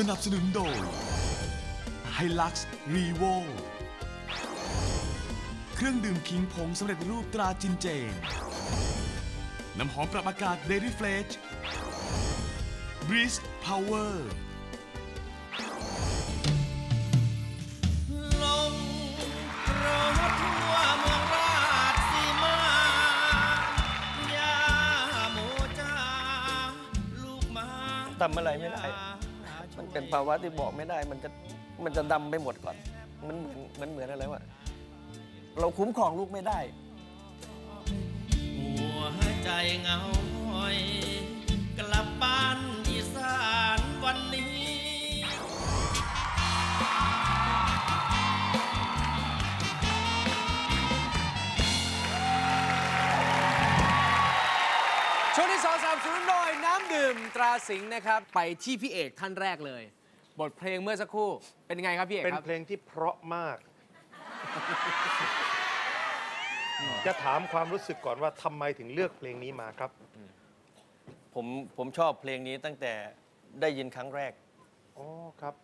สนับสนุนโดย Hilux Revo เครื่องดื่มขิงผงสำเร็จรูปตราจินเจน น้ำหอมปรับอากาศ Daily f l e d g e Breeze Power ลงรถทั่วเมืองราชสีมายาโมจ้าลูกมา ทำอะไรไม่ได้ มันเป็นภาวะที่บอกไม่ได้ มันจะมันจะดำไปหมดก่อน มันเหมือนมันเหมือนอะไรวะเราคุ้มครองลูกไม่ได้ หัวใจเหงาหอย กลับบ้านอีสานวันนี้ ช่วงที่สองสามศูนย์โดยน้ำ ดื่มตราสิงห์นะครับ ไปที่พี่เอกท่านแรกเลย บทเพลงเมื่อสักครู่ เป็นยังไงครับพี่เอกเป็นครับ เพลงที่เพราะมาก จะถามความรู้สึกก่อนว่าทำไมถึงเลือกเพลงนี้มาครับ ผมผมชอบเพลงนี้ตั้งแต่ได้ยินครั้งแรก อ๋อครับ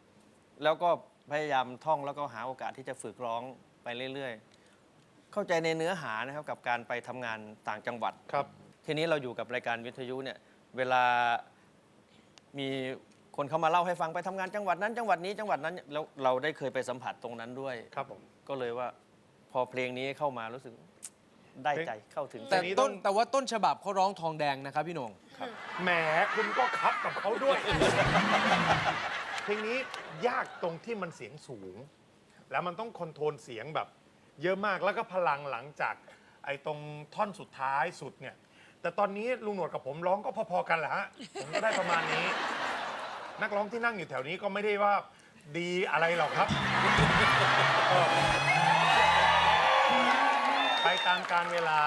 แล้วก็พยายามท่องแล้วก็หาโอกาสที่จะฝึกร้องไปเรื่อยๆ เข้าใจในเนื้อหานะครับกับการไปทำงานต่างจังหวัด ครับ ทีนี้เราอยู่กับรายการวิทยุเนี่ย เวลามีคนเขามาเล่าให้ฟังไปทำงานจังหวัดนั้น จังหวัดนี้จังหวัดนั้นแล้วเราได้เคยไปสัมผัสตรงนั้นด้วย ครับผม ก็เลยว่าพอเพลงนี้เข้ามารู้สึก ได้ใจเข้าถึงแต่เพลงนี้ต้ต้อนงแต่ว่าต้นฉบับเขาร้องทองแดงนะครับพี่โหนง แหมคุณก็คับกับเขาด้วย เพลงนี้ยากตรงที่มันเสียงสูง แล้วมันต้องคอนโทรลเสียงแบบ เยอะมากแล้วก็พลังหลังจาก ไอ้ตรงท่อนสุดท้ายสุดเนี่ย แต่ตอนนี้ลุงหนวดกับผมร้องก็พอๆกันแหละฮะผมก็ได้ประมาณนี้ นักร้องที่นั่งอยู่แถวนี้ก็ไม่ได้ว่าดีอะไรหรอกครับไปตามการเวลา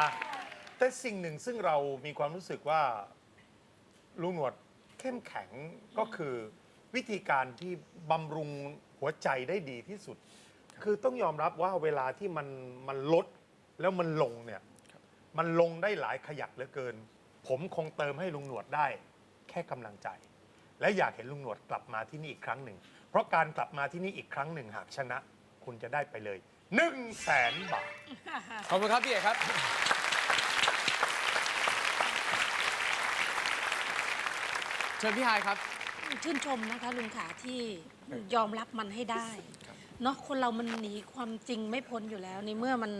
แต่สิ่งหนึ่งซึ่งเรามีความรู้สึกว่าลุงหนวดเข้มแข็งก็คือวิธีการที่บำรุงหัวใจได้ดีที่สุด คือต้องยอมรับว่าเวลาที่มันมันลดแล้วมันลงเนี่ย มันลงได้หลายขยักเหลือเกิน ผมคงเติมให้ลุงหนวดได้ แค่กำลังใจ และอยากเห็นลุงหนวดกลับมาที่นี่อีกครั้งหนึ่ง เพราะการกลับมาที่นี่อีกครั้งหนึ่งหากชนะ คุณจะได้ไปเลย1นึ่งแสนบาท ขอบคุณครับพี่เอกครับ เชิญพี่ฮายครับ ชื่นชมนะคะลุงขาที่ยอมรับมันให้ได้เนาะคนเรามันหนีความจริงไม่พ้นอยู่แล้วในเมื่อมัน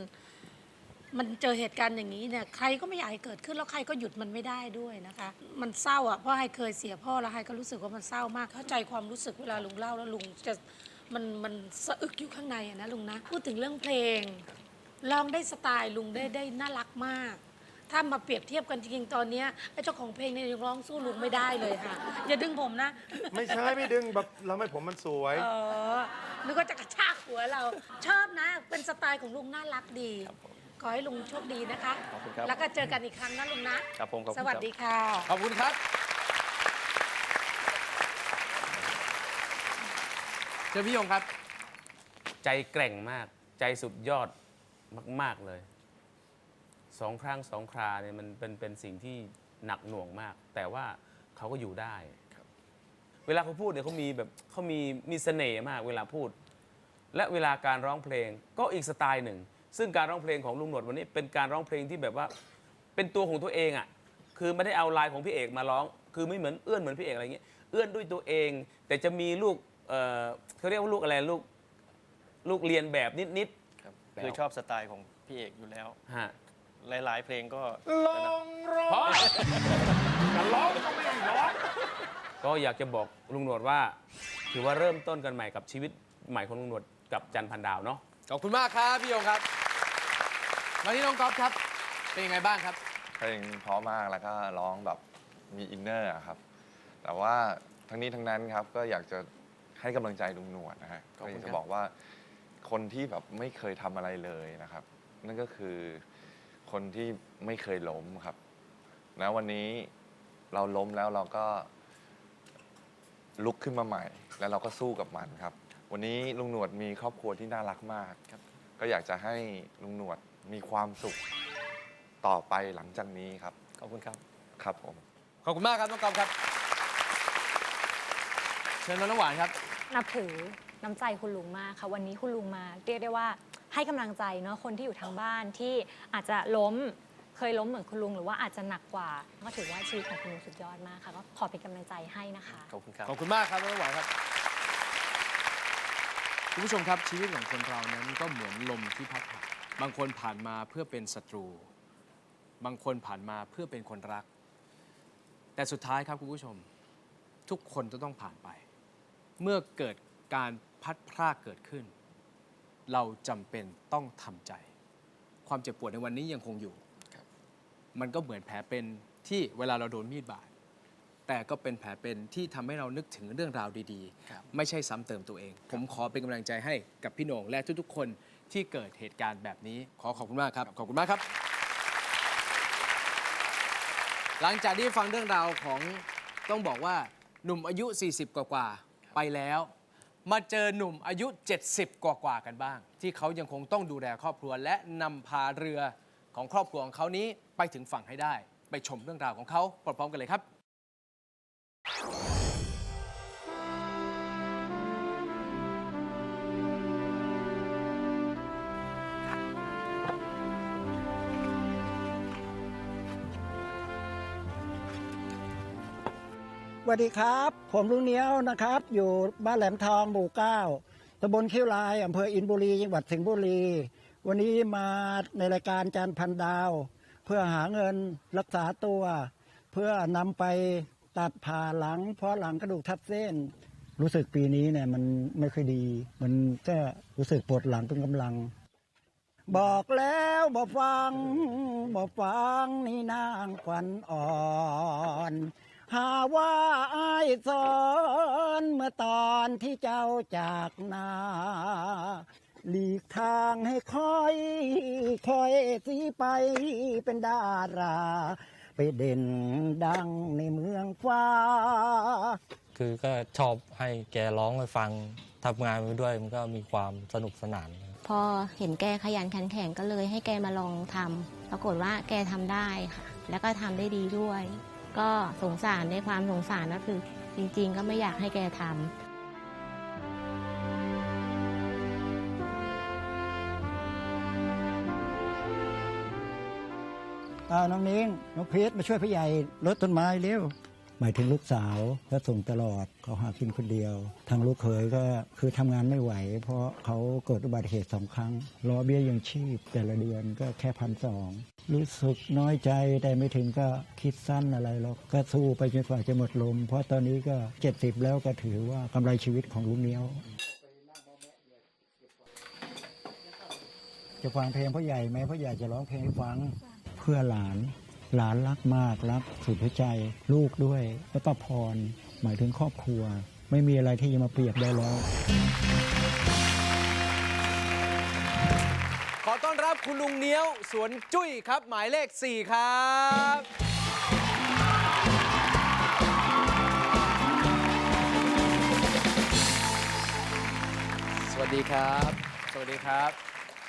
มันเจอเหตุการณ์อย่างนี้เนี่ยใครก็ไม่อยากให้เกิดขึ้นแล้วใครก็หยุดมันไม่ได้ด้วยนะคะ มันเศร้าอะเพราะไฮเคยเสียพ่อแล้วไฮก็รู้สึกว่ามันเศร้ามาก เข้าใจความรู้สึกเวลาลุงเล่าแล้วลุงจะมันมันสะอึกอยู่ข้างในอะนะลุงนะพูดถึงเรื่องเพลงร้องได้สไตล์ลุงได้ได้น่ารักมาก ถ้ามาเปรียบเทียบกันจริงๆตอนเนี้ยไอ้เจ้าของเพลงเนี่ยยังร้องสู้ลุงไม่ได้เลยค่ะ อย่าดึงผมนะ ไม่ใช่ไม่ดึงแบบเราไม่ผมมันสวย เออนึกว่าจะกระชากหัวเรา ชอบนะ เป็นสไตล์ของลุงน่ารักดี ขอให้ลุงโชคดีนะคะ ขอบคุณครับ แล้วก็เจอกันอีกครั้งนะลุงนะ ครับผมขอบคุณสวัสครับดีค่ะ ขอบคุณครับเชิญพี่ยงครับ ใจแกร่งมาก ใจสุดยอดมาก ๆ เลย สองครั้งสองคราเนี่ยมันเป็นเป็นสิ่งที่หนักหน่วงมาก แต่ว่าเขาก็อยู่ได้เวลาเขาพูดเนี่ยเขามีแบบเขามีมีเสน่ห์มาก เวลาพูด และเวลาการร้องเพลงก็อีกสไตล์หนึ่ง ซึ่งการร้องเพลงของลุงหนวดวันนี้เป็นการร้องเพลงที่แบบว่า เป็นตัวของตัวเองอะคือไม่ได้เอาลายของพี่เอกมาร้อง คือไม่เหมือนเอื้อนเหมือนพี่เอกอะไรเงี้ยเอื้อนด้วยตัวเอง แต่จะมีลูกเอ่อเขาเรียกว่าลูกอะไรลูกลูกเรียนแบบนิดครับแล้วคือชอบสไตล์ของพี่เอกอยู่แล้ว ๆฮะหลาย ๆ เพลงก็ลองร้องจะร้องก็ไม่ให้ร้องก็อยากจะบอกลุงหนวดว่า ถือว่าเริ่มต้นกันใหม่กับชีวิตใหม่ของลุงหนวดกับจันพันดาวเนาะ ขอบคุณมากครับพี่ยงครับ มาที่น้องก๊อฟครับ เป็นยังไงบ้างครับ เพลงเพราะมากแล้วก็ร้องแบบมีอินเนอร์อะครับ แต่ว่าทั้งนี้ทั้งนั้นครับก็อยากจะให้กำลังใจลุงหนวดนะฮะขอบก็อคุยาณกครัจะบ บอกว่าคนที่แบบไม่เคยทำอะไรเลยนะครับ นั่นก็คือคนที่ไม่เคยล้มครับแล้ววันนี้เราล้มแล้วเราก็ลุกขึ้นมาใหม่ แล้วเราก็สู้กับมันครับ วันนี้ลุงหนวดมีครอบครัวที่น่ารักมากครับก็อยากจะให้ลุงหนวด มีความสุขต่อไปหลังจากนี้ครับ ขอบคุณครับ ครับผม ขอบคุณมากครับน้องก๊อฟครับเชิชิญน้องน้ำหวานครับ นับถือน้ำใจคุณลุงมากค่ะ วันนี้คุณลุงมาเรียกได้ว่าให้กำลังใจเนาะคนที่อยู่ทางบ้านที่อาจจะล้มเคยล้มเหมือนคุณลุงหรือว่าอาจจะหนักกว่า ก็ถือว่าชีวิตของคุณลุงสุดยอดมากค่ะก็ขอเป็นกำลังใจให้นะคะ ขอบคุณครับ ขอบคุณมากครับน้องน้ำหวานครับ คุณผู้ชมครับชีวิตของคนเรานั้นก็เหมือนลมที่พัดผ่าน บางคนผ่านมาเพื่อเป็นศัตรู บางคนผ่านมาเพื่อเป็นคนรัก แต่สุดท้ายครับคุณผู้ชม ทุกคนจะต้องผ่านไป เมื่อเกิดการพัดพรากเกิดขึ้น เราจำเป็นต้องทำใจ ความเจ็บปวดในวันนี้ยังคงอยู่ มันก็เหมือนแผลเป็นที่เวลาเราโดนมีดบาดแต่ก็เป็นแผลเป็นที่ทำให้เรานึกถึงเรื่องราวดีครับๆไม่ใช่ซ้ำเติมตัวเอง ผมขอเป็นกำลังใจให้กับพี่โหน่งและทุกๆ คน ที่เกิดเหตุการณ์แบบนี้ ขอขอบคุณมากครับ ขอบคุณมากครับ หลังจากที่ฟังเรื่องราวของต้องบอกว่าหนุ่มอายุ 40 กว่าๆไปแล้ว มาเจอหนุ่มอายุ 70กว่าๆกันบ้าง ที่เขายังคงต้องดูแลครอบครัว และนำพาเรือของครอบครัวของเขานี้ไปถึงฝั่งให้ได้ ไปชมเรื่องราวของเขาพร้อมๆกันเลยครับ วัสดีครับ ผมลุงเนี้ยวนะครับ อยู่บ้านแหลมทองหมู่เก้าตำบลคิ้วลายอำเภออินบุรีจังหวัดสิงห์บุรี วันนี้มาในรายการจานพันดาว เพื่อหาเงินรักษาตัว เพื่อนำไปตัดผ่าหลัง เพราะหลังกระดูกทับเส้น รู้สึกปีนี้เนี่ยมันไม่ค่อยดี มันก็รู้สึกปวดหลังเป็นกำลัง บอกแล้วบอกฟังบอกฟังนี่นางขวัญอ่อน หาว่าอายสอนเมื่อตอนที่เจ้าจากนาหลีกทางให้คอยคอยสีไปเป็นดารา ไปเด่นดังในเมืองฟ้า คือก็ชอบให้แกร้องให้ฟังทำงานไปด้วยมันก็มีความสนุกสนาน พอเห็นแกขยันขันแข็งก็เลยให้แกมาลองทำปรากฏว่าแกทำได้ค่ะ แล้วก็ทำได้ดีด้วย ก็สงสารในความสงสารก็คือ จริง ๆ ก็ไม่อยากให้แกทำอ่าน้องนิ้งน้องพีทมาช่วยพี่ใหญ่รดต้นไม้เร็ว หมายถึงลูกสาวก็ส่งตลอดเขาหากินคนเดียว ทางลูกเขยก็คือทำงานไม่ไหว เพราะเขาเกิดอุบัติเหตุสองครั้งรอเบี้ยยังชีพ แต่ละเดือนก็แค่พันสองรู้สึกน้อยใจแต่ไม่ถึงก็คิดสั้นอะไรหรอกก็สู้ไปจนกว่าจะหมดลม เพราะตอนนี้ก็ 70 แล้วก็ถือว่ากำไรชีวิตของลุงเนี้ยวจะฟังเพลงพ่อใหญ่ไหมพ่อใหญ่จะร้องเพลงให้ฟังเพื่อหลาน หลานรักมากรักสุดหัวใจลูกด้วย แล้วก็พรหมายถึงครอบครัว ไม่มีอะไรที่จะมาเปรียบได้แล้ว ขอต้อนรับคุณลุงเนี้ยว สวนจุ้ยครับ หมายเลข 4 ครับสวัสดีครับ สวัสดีครับ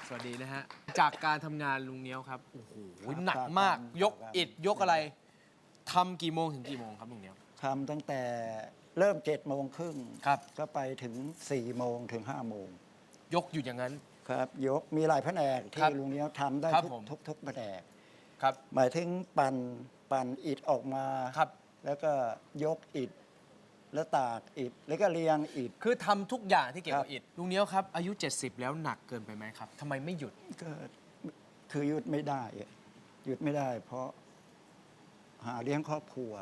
สวัสดีนะฮะจากการทำงานลุงเนี้ยวครับโอ้โหครับหนักครับมากครับยกครับอิฐยกอะไรทำกี่โมงถึงกี่โมงครับลุงเนี้ยว ทำตั้งแต่เริ่มเจ็ดโมงครึ่งครับ ก็ไปถึง4ี่โมงถึง5้าโมงยกอยู่อย่างนั้น ครับ ยกมีหลายแผนกครัที่บลุงเนี้ยวทำได้ครับทุกผม ทุกทุกแผนก ครับ หมายถึงปั่นปั่นอิฐออกมา ครับ แล้วก็ยกอิฐ แล้วตากอิฐแล้วก็เรียงอิฐ คือทำทุกอย่างที่เกี่ยวกับครับอิฐลุงเนี้ยวครับ อายุ 70 แล้วหนักเกินไปไหมครับทำไมไม่หยุด ก็คือหยุดไม่ได้อะหยุดไม่ได้ เพราะหาเลี้ยงครอบครัว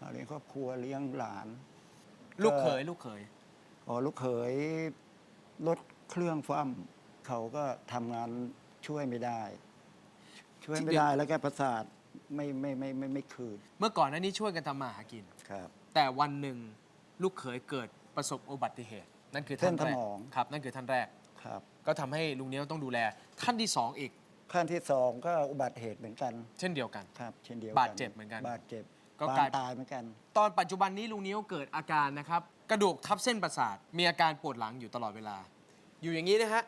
หาเลี้ยงครอบครัวเลี้ยงหลาน ลูกเขยลูกเขย อ๋อลูกเขยรถเครื่องฟ้ำเขาก็ทำงานช่วยไม่ได้ ช่วยไม่ได้แล้วแกประสาท ไม่ไม่ไม่ไม่ไม่คืนเมื่อก่อนหนั้นนี้ช่วยกันทำมาหากิน ครับ แต่วันหนึ่งลูกเขยเกิดประสบอุบัติเหตุ นั่นคือท่านเส้นแรสกมอง ครับ นั่นคือท่านแรก ครับก็ทำให้ลุงเนี้ยต้องดูแล ท่านที่สองอีก ขั้นที่สองก็อุบัติเหตุเหมือนกันเช่นเดียวกัน ครับเช่นเดียวกันบาดเจ็บเหมือนกันบาดเจ็บก็ปางกลายตายเหมือนกัน ตอนปัจจุบันนี้ลุงเนี้ยเกิดอาการนะครับ กระดูกทับเส้นประสาท มีอาการปวดหลังอยู่ตลอดเวลา อยู่อย่างนี้นะฮะ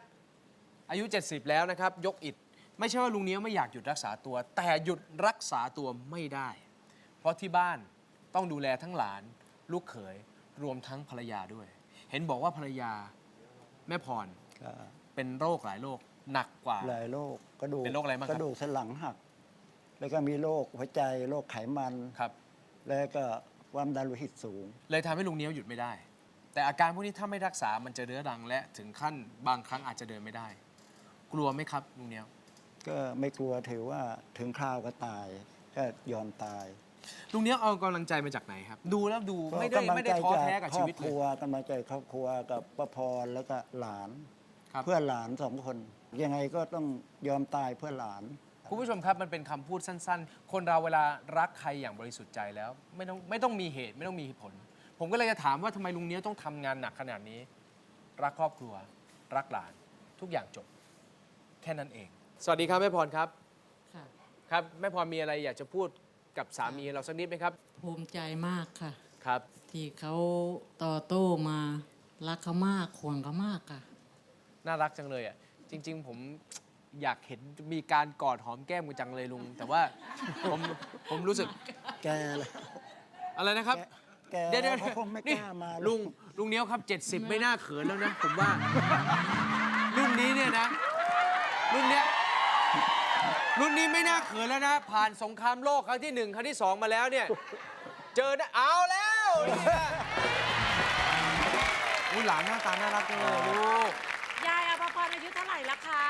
อายุ 70 แล้วนะครับ ยกอิฐ ไม่ใช่ว่าลุงเนี้ยไม่อยากหยุดรักษาตัว แต่หยุดรักษาตัวไม่ได้ เพราะที่บ้านต้องดูแลทั้งหลาน ลูกเขยรวมทั้งภรรยาด้วย เห็นบอกว่าภรรยาแม่พรก็เป็นโรคหลายโรคหนักกว่า หลายโรคกระดูกเป็นโรคอะไรบ้างครับ กระดูกสันหลังหัก แล้วก็มีโรคหัวใจโรคไขมัน ครับ แล้วก็ความดันโลหิตสูง เลยทำให้ลุงเนี้ยวหยุดไม่ได้ แต่อาการพวกนี้ถ้าไม่รักษามันจะเรื้อรังและถึงขั้นบางครั้งอาจจะเดินไม่ได้ กลัวไหมครับลุงเนี้ยว ก็ไม่กลัวถือว่าถึงคราวก็ตาย ก็ยอมตายลุงเนี้ยวเอากำลังใจมาจากไหนครับ ดูแล้วดูไม่ได้ก็กำลังไม่ได้ท้อแท้กับครชีอบวิตคเลรัยวกำลังใจครอบครัวกับป้าพรแล้วก็หลาน ครับ เพื่อหลานสองคน ยังไงก็ต้องยอมตายเพื่อหลาน คุณผู้ชมครับมันเป็นคำพูดสั้น ๆ คนเราเวลารักใครอย่างบริสุทธิ์ใจแล้ว ไม่ต้องไม่ต้องมีเหตุไม่ต้องมีผล ผมก็เลยจะถามว่าทำไมลุงเนี้ยวต้องทำงานหนักขนาดนี้ รักครอบครัว รักหลาน ทุกอย่างจบ แค่นั้นเอง สวัสดีครับแม่พรครับ ค่ะ ครับแม่พรมีอะไรอยากจะพูดกับสามีเราสักนิดไหมครับภูมิใจมากค่ะ ครับ ที่เขาต่อโต้มารักเขามากควงเขามากค่ะ น่ารักจังเลยอะจริง ๆ ผมอยากเห็นมีการกอดหอมแก้มกันจังเลยลุง แต่ว่าผมผมรู้สึกแกเลยอะไรนะครับ แกเดี๋ยวเดี๋ยวเขาคงไม่กนี่ล้ามาลุงลุงเนี้ยวครับ 70 ไม่น่าเขินแล้วนะ ผมว่า รุ่นนี้เนี่ยนะ รุ่นเนี้ย รุ่นนี้ไม่น่าเขินแล้วนะ ผ่านสงครามโลกครั้งที่หนึ่งครั้งที่สองมาแล้วเนี่ย เจอนะเอาแล้วเนี่ยอุ้ยหลานหน้าตาน่ารักจังเลยลูก ยายอภพรอายุเท่าไหร่ละคะ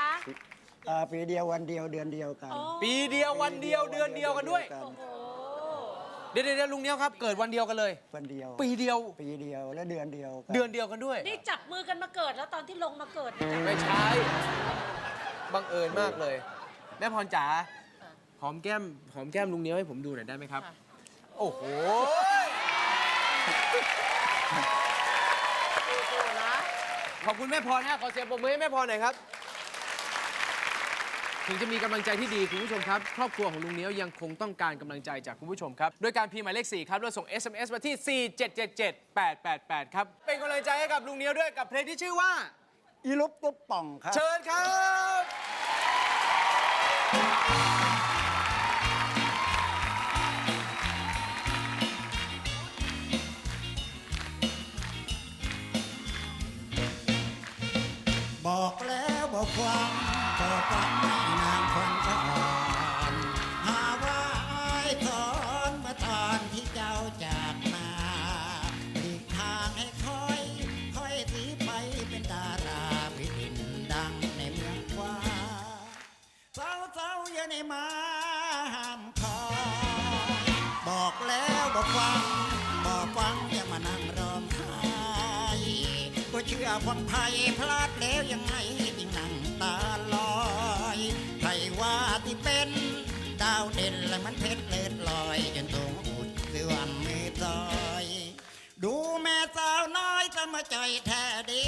อ่าปีเดียววันเดียวเดือนเดียวกัน โอ้ปีเดียววันเดียวเดือนเดียวกันด้วยเโอ้โหเดี๋ยวเดี๋ยวเดี๋ยวลุงเนี้ยวครับ เกิดวันเดียวกันเลย วันเดียวปีเดียว ปีเดียวและเดือนเดียวกัเดือนเดียวกันด้วย นี่จับมือกันมาเกิดแล้วตอนที่ลงมาเกิดเนี่ยไม่ใช่บังเอิญมากเลย แม่พรจ๋าหอมแก้มหอมแก้มลุงเนี้ยวให้ผมดูหน่อยได้ไหมครับโอ้โหขอบคุณแม่พรฮะขอเสียงปรบมือให้แม่พรหน่อยครับ ถึงจะมีกำลังใจที่ดีคุณผู้ชมครับ ครอบครัวของลุงเนี้ยวยังคงต้องการกำลังใจจากคุณผู้ชมครับ โดยการพิมพ์หมายเลข 4 ครับแล้วส่ง SMS มาที่ 4777888 ครับ เป็นกำลังใจให้กับลุงเนี้ยวด้วยกับเพลงที่ชื่อว่า อีลุบตุ๊บป่องครับ เชิญครับ บอกแล้วบอกความบอกฟังไม่น คนไทยพลาดแล้วยังไงยิ่งนั่งตาลอยใครว่าที่เป็นดาวเด่นและมันเพชรเลิศลอยจนตรงอุดเสื่อมไม่ซอย ดูแม่สาวน้อยสมใจแท้ดี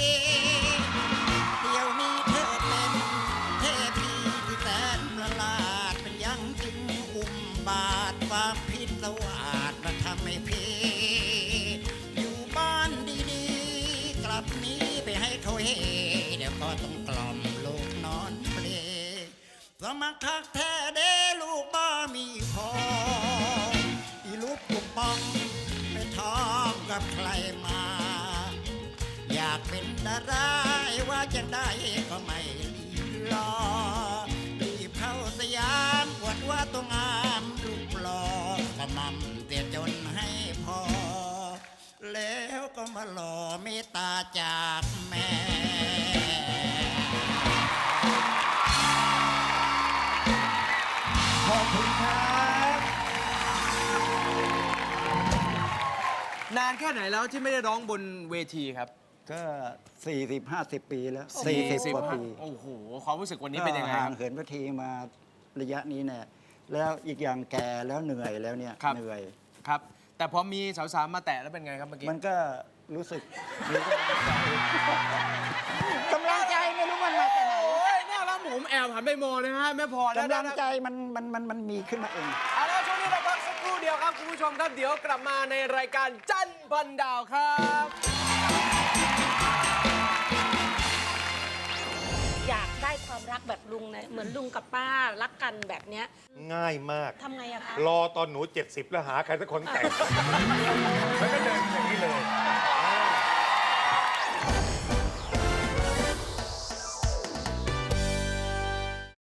สมัครคักแท้เด้ลูกบ้ามีพออีลูกปุบปองไปท้องกับใครมา อยากเป็นดาราว่าจะได้ก็ไม่รีรอรีบเข้าสยามอวดว่าตัวงามรูปหล่อก็มั่มเตียจนให้พอ แล้วก็มาหล่อเมตตาจากแม่านแค่ไหนแล้วที่ไม่ได้ร้องบนเวทีครับก็ 40 50 ปีแล้วสี่40กว่าปีโอ้โหความรู้สึกวันนี้เป็นยังไงก็คห่ารับ งเหินเวทีมาระยะนี้เนี่ยแล้วอีกอย่างแก่แล้วเหนื่อยแล้วเนี่ยครับ เหนื่อย ครับ แต่พอมีสาวๆมาแตะแล้วเป็นไงครับเมื่อกี้ มันก็รู้สึกมีกำลังใจไม่รู้มันมาจากไหนโอ้ยน่ารักผมแอบหันไปมองนะฮะแม่พรนะกำลังใจมันมันมันมันมีขึ้นมาเอง เอาละช่วงนี้ เราพักสักครู่เดียวครับคุณผู้ชมครับเดี๋ยวกลับมาในรายการจันทร์พันดาวครับ อยากได้ความรักแบบลุงเนี่ยเหมือนลุงกับป้ารักกันแบบเนี้ยง่ายมาก ทำไงอะคะรอตอนหนู 70 แล้วหาใครสักคนแต่งไป